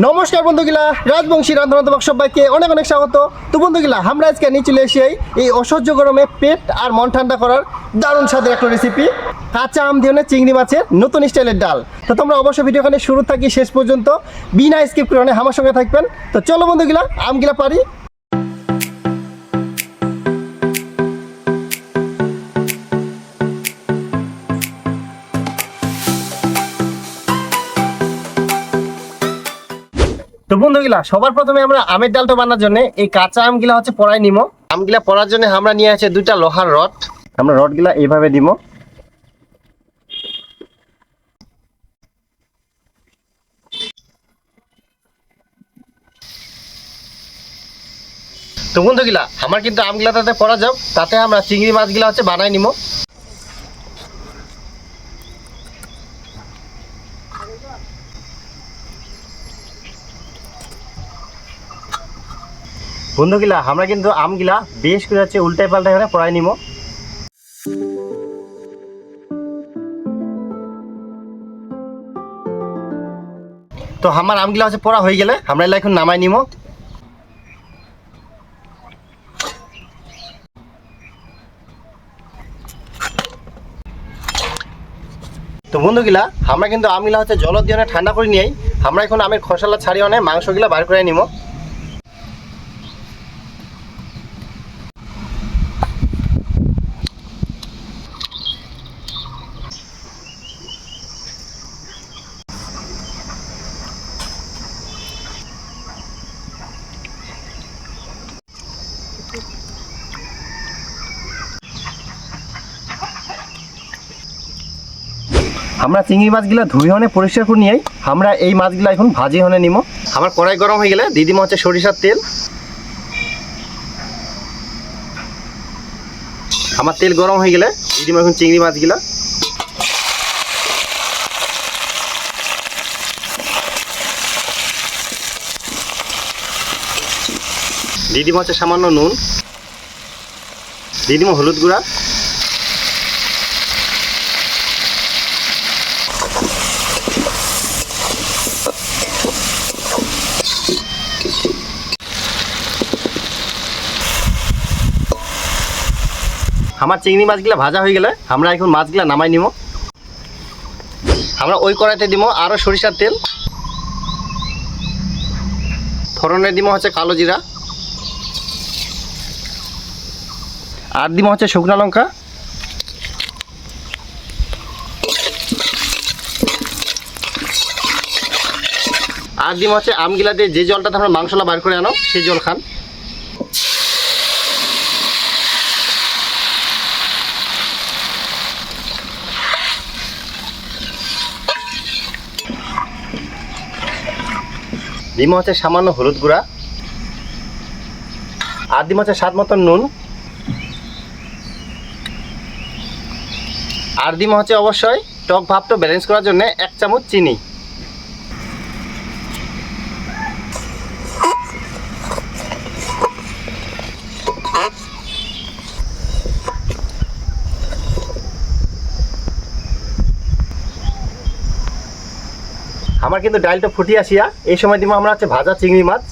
নমস্কার বন্ধুগুলা, রাজবংশী রান্ধনাত্মক সবাইকে অনেক অনেক স্বাগত। তো বন্ধুগুলা, আমরা আজকে নিয়ে চলে এসে এই অসহ্য গরমে পেট আর মন ঠান্ডা করার দারুণ স্বাদের একটা রেসিপি কাঁচা আম দিয়ে চিংড়ি মাছের নতুন স্টাইলের ডাল। তো তোমরা অবশ্যই ভিডিওখানে শুরু থাকি শেষ পর্যন্ত, বিনা স্কিপ করে অনেক আমার সঙ্গে থাকবেন। তো চলো বন্ধুগুলা, আমগুলা পারি। বন্ধুগুলা সবার প্রথমে আমরা আমের ডালটা বানার জন্য এই কাঁচা আমগুলা হচ্ছে পড়াই নিব আমগুলা পড়ার জন্য আমরা নিয়ে আছে দুইটা লোহার রড। আমরা রডগুলা এইভাবে দিব তো বন্ধুগুলা আমার কিন্তু আমগুলা তাতে পড়া যাও তাতে আমরা চিংড়ি মাছগুলা হচ্ছে বানাই নিব বন্ধুগুলা, আমরা কিন্তু আমগুলা বেশ করে হচ্ছে উল্টাই পাল্টাই করে পড়াই নিব তো আমার আমগুলা হচ্ছে পড়া হয়ে গেলে, আমরা এলা এখন নামাই নিব তো বন্ধুগুলা, আমরা কিন্তু আমগুলা হচ্ছে জল দিয়ে ঠান্ডা করে নিয়ে আমরা এখন আমের খসালা ছাড়িয়ে অনেক মাংসগুলা বার করে নিব আমরা চিংড়ি মাছগুলো ধুই হনে, পরিষ্কার করে নিয়ে আমরা এই মাছগুলো এখন ভাজি হনে নিব আমার কড়াই গরম হয়ে গেলে দিদিমা হচ্ছে সরিষার তেল। আমার তেল গরম হয়ে গেলে দিদিমা এখন চিংড়ি মাছগুলো। দিদিমা হচ্ছে সামান্য নুন। দিদিমা হলুদ গুঁড়া। আমার চিংড়ি মাছগুলো ভাজা হয়ে গেলে আমরা এখন মাছগুলো নামাই নিব আমরা ওই কড়াইতে দিব আরও সরিষার তেল। ফোড়নে দিব হচ্ছে কালো জিরা। আর দিব হচ্ছে শুকনো লঙ্কা। আর দিব হচ্ছে আমগিলা দিয়ে যে জলটাতে আমরা মাংসলা বার করে আনো, সেই জল খান। ডিম হচ্ছে সামান্য হলুদ গুঁড়া, আর দিমা হচ্ছে স্বাদ মতন নুন। আর দিমা হচ্ছে অবশ্যই টক ভাবটা ব্যালেন্স করার জন্য এক চামচ চিনি। আমার কিন্তু ডালটা ফুটিয়ে আসিয়া এই সময় দিব আমরা হচ্ছে ভাজা চিংড়ি মাছ।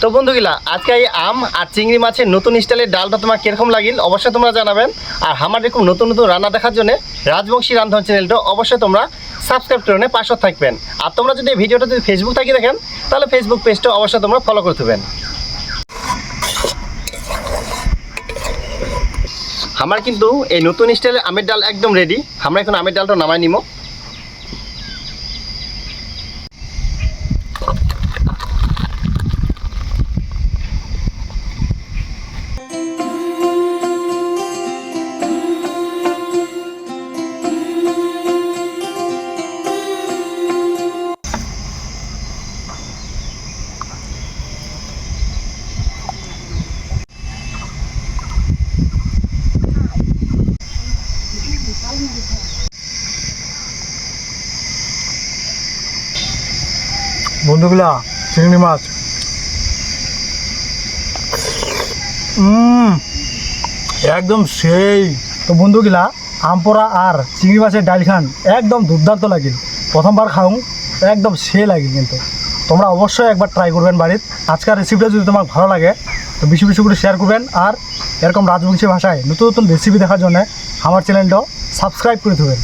তো বন্ধুগুলা, আজকে এই আম আর চিংড়ি মাছের নতুন স্টাইলের ডালটা তোমার কীরকম লাগিল, অবশ্যই তোমরা জানাবেন। আর আমার এরকম নতুন নতুন রান্না দেখার জন্য রাজবংশী রান্ধন চ্যানেলটা অবশ্যই তোমরা সাবস্ক্রাইব করে পাশে থাকবেন। আর তোমরা যদি ভিডিওটা যদি ফেসবুক থাকি দেখেন, তাহলে ফেসবুক পেজটা অবশ্যই তোমরা ফলো করে আমার কিন্তু এই নতুন স্টাইলের আমের ডাল একদম রেডি আমরা এখন আমের ডালটা নামাই নিব বন্ধুগুলা, চিংড়ি মাছ। একদম সেই। তো বন্ধুগুলা, আমপোড়া আর চিংড়ি মাছের ডাল খান, একদম দুর্দান্ত লাগিল। প্রথমবার খাও একদম সে লাগিল কিন্তু। তোমরা অবশ্যই একবার ট্রাই করবেন বাড়ির। আজকের রেসিপিটা যদি তোমার ভালো লাগে, তো বেশি বেশি করে শেয়ার করবেন। আর এরকম রাজবংশী ভাষায় নতুন নতুন রেসিপি দেখার জন্য আমার চ্যানেলটাও সাবস্ক্রাইব করে দেবেন।